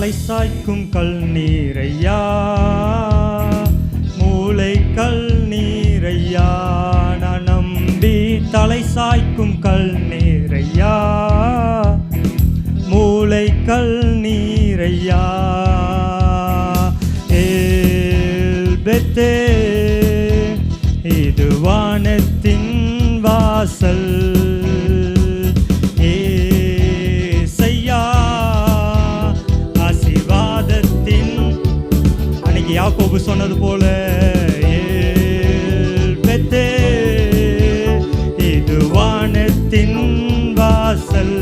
மாலை சாய்க்கும் கல் நீரையா மூளை கல் நீரையா நான் நம்பி தலை சாய்க்கும் கல் நீரையா மூளை கல் நீரையா ஏல்பெத்தே இது வானத்தின் வாசல். யாக்கோபு சொன்னது போல பெத்தே இது வானத்தின் வாசல்.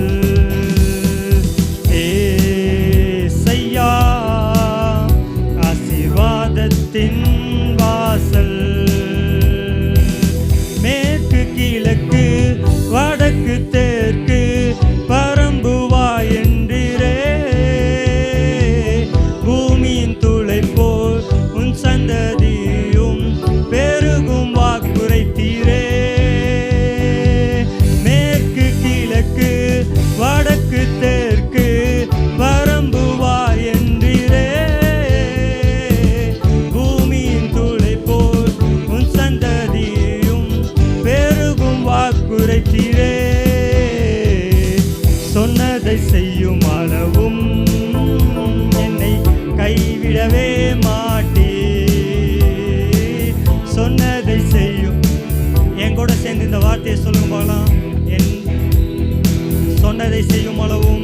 ஏசையா ஆசிர்வாதத்தின் வாசல். மேற்கு கிழக்கு வடக்கு தெற்கு வார்த்தையை சொல்லுங்க பார்க்கலாம் என் சொன்னதை செய்யும் அளவும்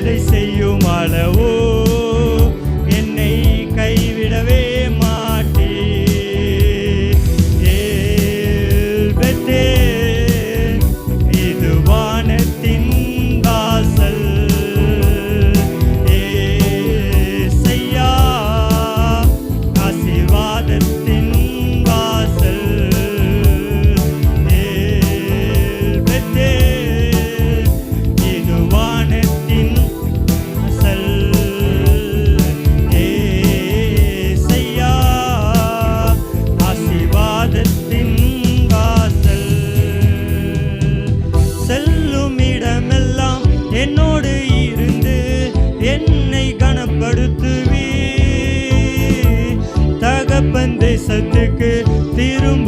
நல்லதை செய்யும் அளவோ? நடத்துவி தகப்பன் தேசத்துக்கு திரும்